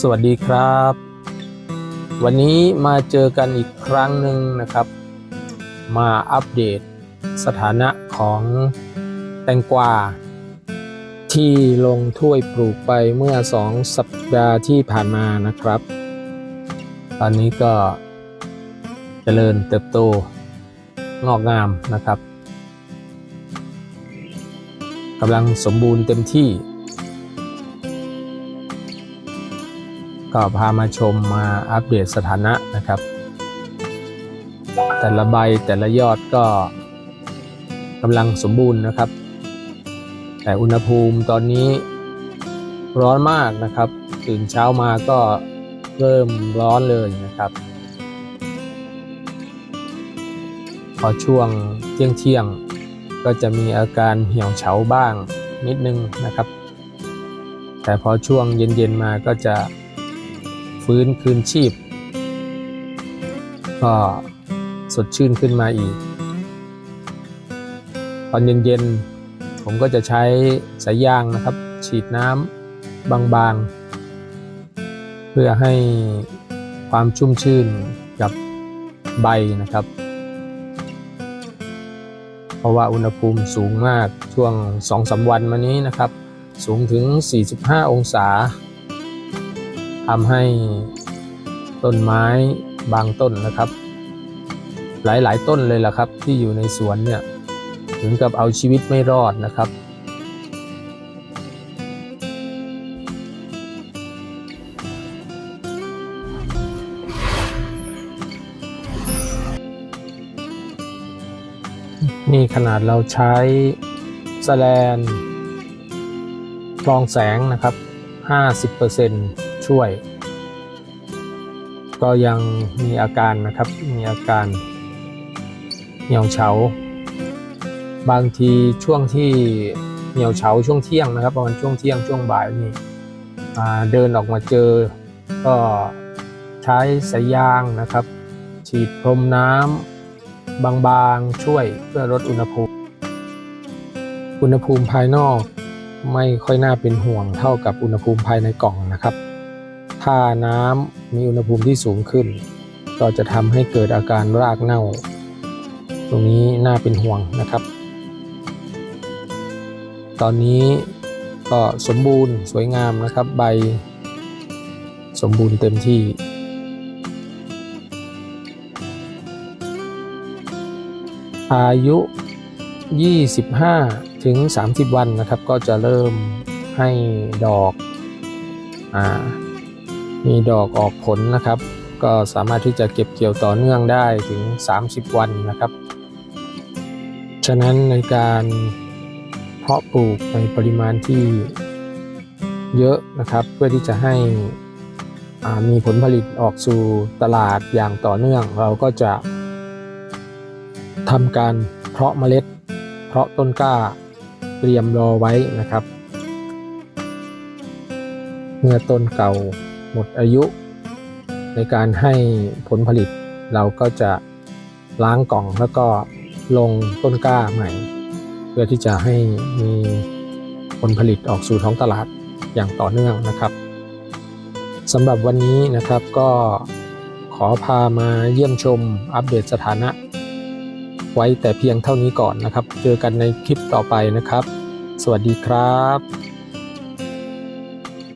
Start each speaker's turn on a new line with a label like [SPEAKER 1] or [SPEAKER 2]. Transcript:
[SPEAKER 1] สวัสดีครับ วันนี้มาเจอกันอีกครั้งหนึ่งนะครับ มาอัปเดตสถานะของแตงกวา ที่ลงถ้วยปลูกไปเมื่อสองสัปดาห์ที่ผ่านมานะครับ ตอนนี้ก็เจริญเติบโตงอกงามนะครับกำลังสมบูรณ์เต็มที่ ก็พามาชมมาอัปเดตสถานะนะครับ แต่ละใบแต่ละยอดก็กำลังสมบูรณ์นะครับ แต่อุณหภูมิตอนนี้ร้อนมากนะครับ ตื่นเช้ามาก็เริ่มร้อนเลยนะครับ พอช่วงเที่ยงเที่ยงก็จะมีอาการเหี่ยวเฉาบ้างนิดนึงนะครับ แต่พอช่วงเย็นๆมาก็จะ ฟื้นคืนชีพ ก็สดชื่นขึ้นมาอีก ตอนเย็นๆ ผมก็จะใช้สายยางนะครับ ฉีดน้ำบางๆ เพื่อให้ความชุ่มชื่นกับใบนะครับ เพราะว่าอุณหภูมิสูงมากช่วง 2-3 วันมานี้นะครับ สูงถึง 45 องศา ทำให้ต้นไม้บางต้นนะครับ หลายๆ ต้นเลยล่ะครับ ที่อยู่ในสวนเนี่ยถึงกับเอาชีวิตไม่รอดนะครับ นี่ขนาดเราใช้สแลนกรองแสงนะครับ 50% ช่วย ก็ยังมีอาการนะครับ มีอาการเหี่ยวเฉา บางทีช่วงที่เหี่ยวเฉาช่วงเที่ยงนะครับประมาณช่วงเที่ยงช่วงบ่ายนี่เดินออกมาเจอ ก็ใช้สายยางนะครับ ฉีดพรมน้ำบางๆช่วยเพื่อลดอุณหภูมิ อุณหภูมิภายนอกไม่ค่อยน่าเป็นห่วงเท่ากับอุณหภูมิภายในกล่องนะครับ ถ้าน้ำมีอุณหภูมิที่สูงขึ้น ก็จะทำให้เกิดอาการรากเน่า ตรงนี้น่าเป็นห่วงนะครับ ตอนนี้ก็สมบูรณ์สวยงามนะครับใบ สมบูรณ์เต็มที่ อายุ 25 ถึง 30 วันนะครับ ก็จะเริ่มให้ดอกอ่า มีดอกออกผลนะครับ ก็สามารถที่จะเก็บเกี่ยวต่อเนื่องได้ถึง 30 วันนะครับ ฉะนั้นในการเพาะปลูกในปริมาณที่เยอะนะครับเพื่อที่จะให้มีผลผลิตออกสู่ตลาดอย่างต่อเนื่อง เราก็จะทำการเพาะเมล็ด เพาะต้นกล้าเตรียมรอไว้นะครับ เมื่อต้นเก่า หมดอายุ ในการให้ผลผลิต เราก็จะล้างกล่องแล้วก็ลงต้นกล้าใหม่ เพื่อที่จะให้มีผลผลิตออกสู่ท้องตลาดอย่างต่อเนื่องนะครับสำหรับวันนี้นะครับก็ขอพามาเยี่ยมชมอัปเดตสถานะ ไว้แต่เพียงเท่านี้ก่อนนะครับ เจอกันในคลิปต่อไปนะครับ สวัสดีครับ